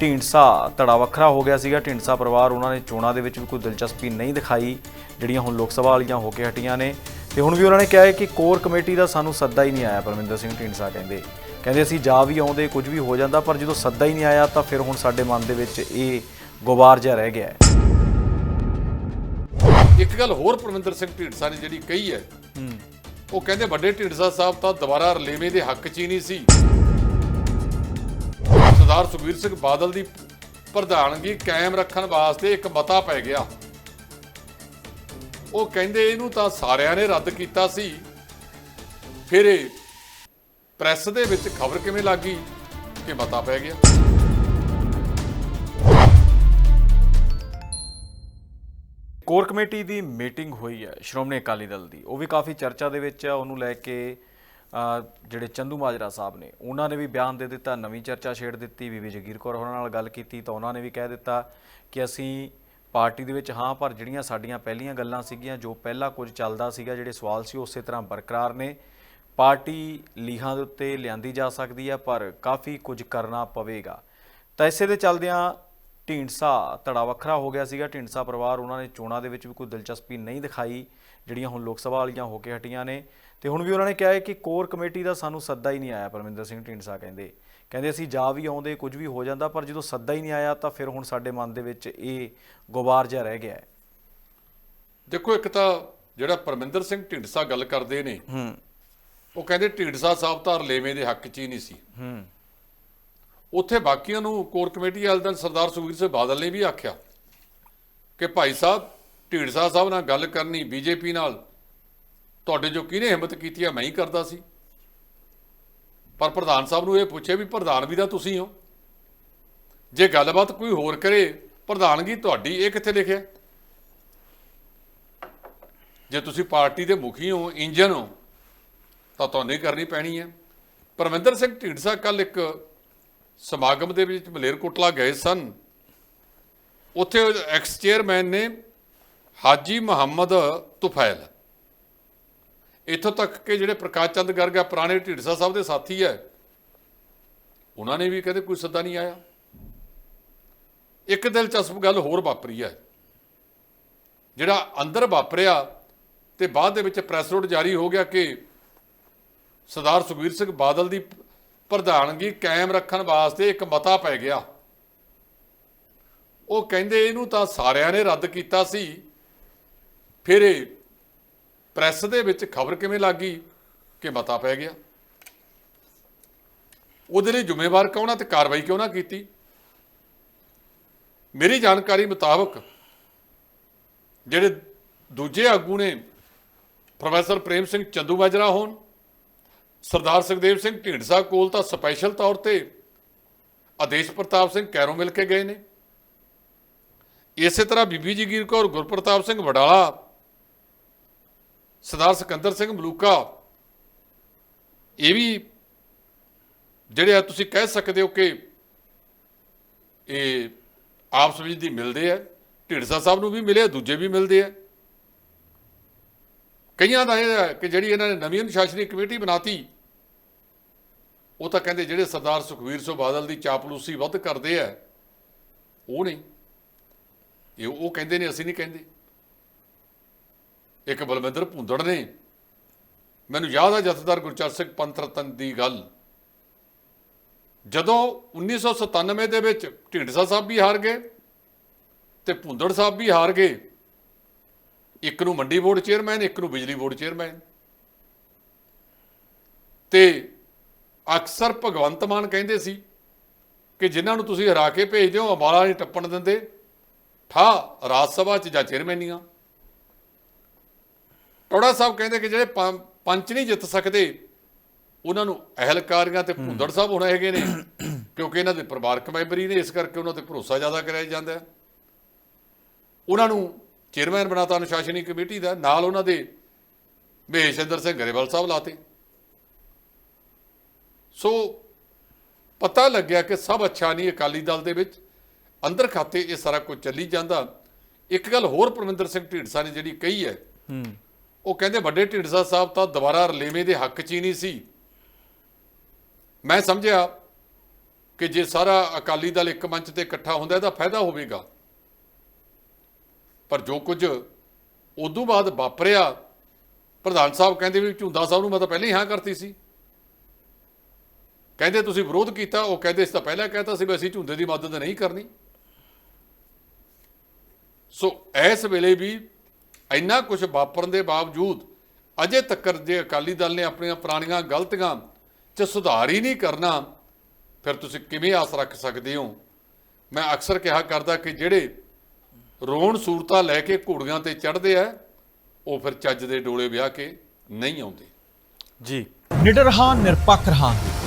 ਢੀਂਡਸਾ ਧੜਾ ਵੱਖਰਾ ਹੋ ਗਿਆ ਸੀਗਾ। ਢੀਂਡਸਾ ਪਰਿਵਾਰ ਉਹਨਾਂ ਨੇ ਚੋਣਾਂ ਦੇ ਵਿੱਚ ਵੀ ਕੋਈ ਦਿਲਚਸਪੀ ਨਹੀਂ ਦਿਖਾਈ ਜਿਹੜੀਆਂ ਹੁਣ ਲੋਕ ਸਭਾ ਵਾਲੀਆਂ ਹੋ ਕੇ ਹਟੀਆਂ ਨੇ। ਤੇ ਹੁਣ ਵੀ ਉਹਨਾਂ ਨੇ ਕਿਹਾ ਹੈ ਕਿ ਕੋਰ ਕਮੇਟੀ ਦਾ ਸਾਨੂੰ ਸੱਦਾ ਹੀ ਨਹੀਂ ਆਇਆ ਪਰਮਿੰਦਰ ਸਿੰਘ ਢੀਂਡਸਾ ਕਹਿੰਦੇ। ਕਹਿੰਦੇ ਅਸੀਂ ਜਾ ਵੀ ਆਉਂਦੇ ਕੁਝ ਵੀ ਹੋ ਜਾਂਦਾ ਪਰ ਜਦੋਂ ਸੱਦਾ ਹੀ ਨਹੀਂ ਆਇਆ ਤਾਂ ਫਿਰ ਹੁਣ ਸਾਡੇ ਮਨ ਦੇ ਵਿੱਚ ਇਹ ਗੁਬਾਰ ਜਿਹਾ ਰਹਿ ਗਿਆ ਹੈ। ਇੱਕ ਗੱਲ ਹੋਰ ਪਰਮਿੰਦਰ ਸਿੰਘ ਢੀਂਡਸਾ ਨੇ ਜਿਹੜੀ ਕਹੀ ਹੈ ਹੂੰ। ਉਹ ਕਹਿੰਦੇ ਵੱਡੇ ਢੀਂਡਸਾ ਸਾਹਿਬ ਤਾਂ ਦੁਬਾਰਾ ਰਲੇਵੇਂ ਦੇ ਹੱਕ 'ਚ ਹੀ ਨਹੀਂ ਸੀ। ਸਰਦਾਰ ਸੁਖਬੀਰ ਸਿੰਘ ਬਾਦਲ ਦੀ ਪ੍ਰਧਾਨਗੀ ਕਾਇਮ ਰੱਖਣ ਵਾਸਤੇ ਇੱਕ ਮਤਾ ਪੈ ਗਿਆ। ਉਹ ਕਹਿੰਦੇ ਇਹਨੂੰ ਤਾਂ ਸਾਰਿਆਂ ਨੇ ਰੱਦ ਕੀਤਾ ਸੀ। ਫਿਰ ਪ੍ਰੈਸ ਦੇ ਵਿੱਚ ਖਬਰ ਕਿਵੇਂ ਲੱਗੀ ਕਿ ਮਤਾ ਪੈ ਗਿਆ। ਕੋਰ ਕਮੇਟੀ ਦੀ ਮੀਟਿੰਗ ਹੋਈ ਹੈ ਸ਼੍ਰੋਮਣੀ ਅਕਾਲੀ ਦਲ ਦੀ। ਉਹ ਵੀ ਕਾਫੀ ਚਰਚਾ ਦੇ ਵਿੱਚ ਹੈ ਉਹਨੂੰ ਲੈ ਕੇ ਜਿਹੜੇ ਚੰਦੂ ਮਾਜਰਾ ਸਾਹਿਬ ਨੇ, ਉਹਨਾਂ ਨੇ ਵੀ ਬਿਆਨ ਦੇ ਦਿੱਤਾ, ਨਵੀਂ ਚਰਚਾ ਛੇੜ ਦਿੱਤੀ, ਬੀਬੀ ਜਗੀਰ ਕੌਰ ਹੋਰਾਂ ਨਾਲ ਗੱਲ ਕੀਤੀ ਤਾਂ ਉਹਨਾਂ ਨੇ ਵੀ ਕਹਿ ਦਿੱਤਾ ਕਿ ਅਸੀਂ ਪਾਰਟੀ ਦੇ ਵਿੱਚ ਹਾਂ, ਪਰ ਜਿਹੜੀਆਂ ਸਾਡੀਆਂ ਪਹਿਲੀਆਂ ਗੱਲਾਂ ਸੀਗੀਆਂ, ਜੋ ਪਹਿਲਾਂ ਕੁਝ ਚੱਲਦਾ ਸੀਗਾ, ਜਿਹੜੇ ਸਵਾਲ ਸੀ ਉਸੇ ਤਰ੍ਹਾਂ ਬਰਕਰਾਰ ਨੇ। ਪਾਰਟੀ ਲੀਹਾਂ ਦੇ ਉੱਤੇ ਲਿਆਂਦੀ ਜਾ ਸਕਦੀ ਹੈ, ਪਰ ਕਾਫੀ ਕੁਝ ਕਰਨਾ ਪਵੇਗਾ। ਤਾਂ ਇਸੇ ਦੇ ਚੱਲਦਿਆਂ ਢੀਂਡਸਾ ਧੜਾ ਵੱਖਰਾ ਹੋ ਗਿਆ ਸੀਗਾ। ਢੀਂਡਸਾ ਪਰਿਵਾਰ ਉਹਨਾਂ ਨੇ ਚੋਣਾਂ ਦੇ ਵਿੱਚ ਵੀ ਕੋਈ ਦਿਲਚਸਪੀ ਨਹੀਂ ਦਿਖਾਈ ਜਿਹੜੀਆਂ ਹੁਣ ਲੋਕ ਸਭਾ ਵਾਲੀਆਂ ਹੋ ਕੇ ਹਟੀਆਂ ਨੇ। ਤੇ ਹੁਣ ਵੀ ਉਹਨਾਂ ਨੇ ਕਿਹਾ ਹੈ ਕਿ ਕੋਰ ਕਮੇਟੀ ਦਾ ਸਾਨੂੰ ਸੱਦਾ ਹੀ ਨਹੀਂ ਆਇਆ ਪਰਮਿੰਦਰ ਸਿੰਘ ਢੀਂਡਸਾ ਕਹਿੰਦੇ। ਕਹਿੰਦੇ ਅਸੀਂ ਜਾ ਵੀ ਆਉਂਦੇ ਕੁਝ ਵੀ ਹੋ ਜਾਂਦਾ ਪਰ ਜਦੋਂ ਸੱਦਾ ਹੀ ਨਹੀਂ ਆਇਆ ਤਾਂ ਫਿਰ ਹੁਣ ਸਾਡੇ ਮਨ ਦੇ ਵਿੱਚ ਇਹ ਗੁਬਾਰ ਜਿਹਾ ਰਹਿ ਗਿਆ ਹੈ। ਦੇਖੋ ਇੱਕ ਤਾਂ ਜਿਹੜਾ ਪਰਮਿੰਦਰ ਸਿੰਘ ਢੀਂਡਸਾ ਗੱਲ ਕਰਦੇ ਨੇ ਹੂੰ। ਉਹ ਕਹਿੰਦੇ ਢੀਂਡਸਾ ਸਾਹਿਬ ਤਾਂ ਰਲੇਵੇਂ ਦੇ ਹੱਕ 'ਚ ਹੀ ਨਹੀਂ ਸੀ। ਹੂੰ। ਉੱਥੇ ਬਾਕੀਆਂ ਨੂੰ ਕੋਰ ਕਮੇਟੀ ਵਾਲੇ ਦਿਨ ਸਰਦਾਰ ਸੁਖਬੀਰ ਸਿੰਘ ਬਾਦਲ ਨੇ ਵੀ ਆਖਿਆ ਕਿ ਭਾਈ ਸਾਹਿਬ, ਢੀਂਡਸਾ ਸਾਹਿਬ ਨਾਲ ਗੱਲ ਕਰਨੀ, ਬੀਜੇਪੀ ਨਾਲ, ਤੁਹਾਡੇ ਜੋ ਕਿਹਨੇ ਹਿੰਮਤ ਕੀਤੀ ਆ, ਮੈਂ ਹੀ ਕਰਦਾ ਸੀ। ਪਰ ਪ੍ਰਧਾਨ ਸਾਹਿਬ ਨੂੰ ਇਹ ਪੁੱਛੇ ਵੀ ਪ੍ਰਧਾਨ ਵੀ ਤਾਂ ਤੁਸੀਂ ਹੋ। ਜੇ ਗੱਲਬਾਤ ਕੋਈ ਹੋਰ ਕਰੇ, ਪ੍ਰਧਾਨਗੀ ਤੁਹਾਡੀ, ਇਹ ਕਿੱਥੇ ਲਿਖਿਆ? ਜੇ ਤੁਸੀਂ ਪਾਰਟੀ ਦੇ ਮੁਖੀ ਹੋ, ਇੰਜਨ ਹੋ, ਤਾਂ ਤੁਹਾਨੂੰ ਹੀ ਕਰਨੀ ਪੈਣੀ ਹੈ। ਪਰਮਿੰਦਰ ਸਿੰਘ ਢੀਂਡਸਾ ਕੱਲ ਇੱਕ ਸਮਾਗਮ ਦੇ ਵਿੱਚ ਮਲੇਰਕੋਟਲਾ ਗਏ ਸਨ। ਉੱਥੇ ਐਕਸ ਚੇਅਰਮੈਨ ਨੇ ਹਾਜੀ ਮੁਹੰਮਦ ਤੁਫੈਲ। ਇੱਥੋਂ ਤੱਕ ਕਿ ਜਿਹੜੇ ਪ੍ਰਕਾਸ਼ ਚੰਦ ਗਰਗ ਆ, ਪੁਰਾਣੇ ਢੀਂਡਸਾ ਸਾਹਿਬ ਦੇ ਸਾਥੀ ਹੈ ਉਹਨਾਂ ਨੇ ਵੀ ਕਹਿੰਦੇ ਕੋਈ ਸੱਦਾ ਨਹੀਂ ਆਇਆ। ਇੱਕ ਦਿਲਚਸਪ ਗੱਲ ਹੋਰ ਵਾਪਰੀ ਹੈ ਜਿਹੜਾ ਅੰਦਰ ਵਾਪਰਿਆ ਤੇ ਬਾਅਦ ਦੇ ਵਿੱਚ ਪ੍ਰੈਸ ਨੋਟ ਜਾਰੀ ਹੋ ਗਿਆ ਕਿ ਸਰਦਾਰ ਸੁਖਬੀਰ ਸਿੰਘ ਬਾਦਲ ਦੀ ਪ੍ਰਧਾਨਗੀ ਕਾਇਮ ਰੱਖਣ ਵਾਸਤੇ ਇੱਕ ਮਤਾ ਪੈ ਗਿਆ। ਉਹ ਕਹਿੰਦੇ ਇਹਨੂੰ ਤਾਂ ਸਾਰਿਆਂ ਨੇ ਰੱਦ ਕੀਤਾ ਸੀ। ਫਿਰ ਇਹ ਪ੍ਰੈਸ ਦੇ ਵਿੱਚ ਖਬਰ ਕਿਵੇਂ ਲੱਗੀ ਕਿ ਮਤਾ ਪੈ ਗਿਆ? ਉਹਦੇ ਲਈ ਜ਼ਿੰਮੇਵਾਰ ਕੌਣ ਆ ਤੇ ਕਾਰਵਾਈ ਕਿਉਂ ਨਾ ਕੀਤੀ? ਮੇਰੀ ਜਾਣਕਾਰੀ ਮੁਤਾਬਕ ਜਿਹੜੇ ਦੂਜੇ ਆਗੂ ਨੇ ਪ੍ਰੋਫੈਸਰ ਪ੍ਰੇਮ ਸਿੰਘ ਚੰਦੂ ਮਾਜਰਾ ਹੋਣ ਸਰਦਾਰ ਸੁਖਦੇਵ ਸਿੰਘ ਢੀਂਡਸਾ ਕੋਲ ਤਾਂ ਸਪੈਸ਼ਲ ਤੌਰ ਤੇ ਆਦੇਸ਼ ਪ੍ਰਤਾਪ ਸਿੰਘ ਕੈਰੋਂ ਮਿਲ ਕੇ ਗਏ ਨੇ। ਇਸੇ ਤਰ੍ਹਾਂ ਬੀਬੀ ਜਗੀਰ ਕੌਰ, ਗੁਰਪ੍ਰਤਾਪ ਸਿੰਘ ਵਡਾਲਾ, ਸਰਦਾਰ ਸਿਕੰਦਰ ਸਿੰਘ ਮਲੂਕਾ, ਇਹ ਵੀ ਜਿਹੜੇ ਆ ਤੁਸੀਂ ਕਹਿ ਸਕਦੇ ਹੋ ਕਿ ਇਹ ਆਪਸ ਵਿੱਚ ਦੀ ਮਿਲਦੇ ਆ। ਢੀਂਡਸਾ ਸਾਹਿਬ ਨੂੰ ਵੀ ਮਿਲੇ, ਦੂਜੇ ਵੀ ਮਿਲਦੇ ਆ। ਕਈਆਂ ਦਾ ਇਹ ਹੈ ਕਿ ਜਿਹੜੀ ਇਹਨਾਂ ਨੇ ਨਵੀਂ ਅਨੁਸ਼ਾਸਨੀ ਕਮੇਟੀ ਬਣਾਤੀ ਉਹ ਤਾਂ ਕਹਿੰਦੇ ਜਿਹੜੇ ਸਰਦਾਰ ਸੁਖਵੀਰ ਸਿੰਘ ਬਾਦਲ ਦੀ ਚਾਪਲੂਸੀ ਵੱਧ ਕਰਦੇ ਆ, ਉਹ ਨਹੀਂ। ਇਹ ਉਹ ਕਹਿੰਦੇ ਨੇ, ਅਸੀਂ ਨਹੀਂ ਕਹਿੰਦੇ। ਇੱਕ ਬਲਵਿੰਦਰ ਭੁੰਦੜ ਨੇ, ਮੈਨੂੰ ਯਾਦ ਆ ਜਥੇਦਾਰ ਗੁਰਚਰ ਸਿੰਘ ਪੰਥ ਰਤਨ ਦੀ ਗੱਲ। ਜਦੋਂ 1997 ਦੇ ਵਿੱਚ ਢੀਂਡਸਾ ਸਾਹਿਬ ਵੀ ਹਾਰ ਗਏ ਤੇ ਭੁੰਦੜ ਸਾਹਿਬ ਵੀ ਹਾਰ ਗਏ, ਇੱਕ ਨੂੰ ਮੰਡੀ ਬੋਰਡ ਚੇਅਰਮੈਨ ਇੱਕ ਨੂੰ ਬਿਜਲੀ ਬੋਰਡ ਚੇਅਰਮੈਨ ਤੇ ਅਕਸਰ ਭਗਵੰਤ ਮਾਨ ਕਹਿੰਦੇ ਸੀ ਕਿ ਜਿਨ੍ਹਾਂ ਨੂੰ ਤੁਸੀਂ ਹਰਾ ਕੇ ਭੇਜਦੇ ਹੋ ਅੰਬਾਲਾ ਨਹੀਂ ਟੱਪਣ ਦਿੰਦੇ। ਠਾ ਰਾਜ ਸਭਾ ਚ ਜਾਂ ਚੇਅਰਮੈਨੀਆਂ ਟੋੜਾ ਸਾਹਿਬ ਕਹਿੰਦੇ ਕਿ ਜਿਹੜੇ ਪੰਚ ਨਹੀਂ ਜਿੱਤ ਸਕਦੇ ਉਹਨਾਂ ਨੂੰ ਅਹਿਲਕਾਰੀਆਂ ਤੇ ਭੁੰਦੜ ਸਾਹਿਬ ਹੋਣਾ ਹੈਗੇ ਨੇ ਕਿਉਂਕਿ ਇਹਨਾਂ ਦੇ ਪਰਿਵਾਰਕ ਮੈਂਬਰੀ ਨੇ ਇਸ ਕਰਕੇ ਉਹਨਾਂ ਤੇ ਭਰੋਸਾ ਜ਼ਿਆਦਾ ਕਰਿਆ ਜਾਂਦਾ ਹੈ। ਉਹਨਾਂ ਨੂੰ ਚੇਅਰਮੈਨ ਬਣਾਤਾ ਅਨੁਸ਼ਾਸਨੀ ਕਮੇਟੀ ਦਾ ਨਾਲ ਉਹਨਾਂ ਦੇ ਮਹੇਸ਼ਿੰਦਰ ਸਿੰਘ ਗਰੇਵਾਲ ਸਾਹਿਬ ਲਾਤੇ। ਸੋ ਪਤਾ ਲੱਗਿਆ ਕਿ ਸਭ ਅੱਛਾ ਨਹੀਂ ਅਕਾਲੀ ਦਲ ਦੇ ਵਿੱਚ। ਅੰਦਰ ਖਾਤੇ ਇਹ ਸਾਰਾ ਕੁਝ ਚੱਲੀ ਜਾਂਦਾ। ਇੱਕ ਗੱਲ ਹੋਰ ਪਰਮਿੰਦਰ ਸਿੰਘ ਢੀਂਡਸਾ ਨੇ ਜਿਹੜੀ ਕਹੀ ਹੈ ਹੂੰ। ਉਹ ਕਹਿੰਦੇ ਵੱਡੇ ਢੀਂਡਸਾ ਸਾਹਿਬ ਤਾਂ ਦੁਬਾਰਾ ਰਲੇਵੇਂ ਦੇ ਹੱਕ 'ਚ ਹੀ ਨਹੀਂ ਸੀ। ਮੈਂ ਸਮਝਿਆ ਕਿ ਜੇ ਸਾਰਾ ਅਕਾਲੀ ਦਲ ਇੱਕ ਮੰਚ ਤੇ ਇਕੱਠਾ ਹੁੰਦਾ ਇਹਦਾ ਫਾਇਦਾ ਹੋਵੇਗਾ। ਪਰ ਜੋ ਕੁਝ ਉਦੋਂ ਬਾਅਦ ਵਾਪਰਿਆ ਪ੍ਰਧਾਨ ਸਾਹਿਬ ਕਹਿੰਦੇ ਵੀ ਝੁੰਦਾ ਸਾਹਿਬ ਨੂੰ ਮੈਂ ਤਾਂ ਪਹਿਲਾਂ ਹੀ ਹਾਂ ਕਰਤੀ ਸੀ। ਕਹਿੰਦੇ ਤੁਸੀਂ ਵਿਰੋਧ ਕੀਤਾ ਉਹ ਕਹਿੰਦੇ ਇਸ ਤਾਂ ਪਹਿਲਾਂ ਕਹਿਤਾ ਸੀ ਵੀ ਅਸੀਂ ਝੁੰਦੇ ਦੀ ਮਦਦ ਨਹੀਂ ਕਰਨੀ। ਸੋ ਇਸ ਵੇਲੇ ਵੀ ਇੰਨਾ ਕੁਝ ਵਾਪਰਨ ਦੇ ਬਾਵਜੂਦ ਅਜੇ ਤੱਕ ਜੇ ਅਕਾਲੀ ਦਲ ਨੇ ਆਪਣੀਆਂ ਪੁਰਾਣੀਆਂ ਗਲਤੀਆਂ 'ਚ ਸੁਧਾਰ ਹੀ ਨਹੀਂ ਕਰਨਾ ਫਿਰ ਤੁਸੀਂ ਕਿਵੇਂ ਆਸ ਰੱਖ ਸਕਦੇ ਹੋ? ਮੈਂ ਅਕਸਰ ਕਿਹਾ ਕਰਦਾ ਕਿ ਜਿਹੜੇ ਰੋਣ ਸੂਰਤਾਂ ਲੈ ਕੇ ਘੋੜੀਆਂ ਤੇ ਚੜ੍ਹਦੇ ਆ ਉਹ ਫਿਰ ਚੱਜ ਦੇ ਡੋਲੇ ਵਿਆਹ ਕੇ ਨਹੀਂ ਆਉਂਦੇ। ਜੀ। ਨਿਡਰ ਹਾਂ ਨਿਰਪੱਖ ਰਹਾਂਗੇ।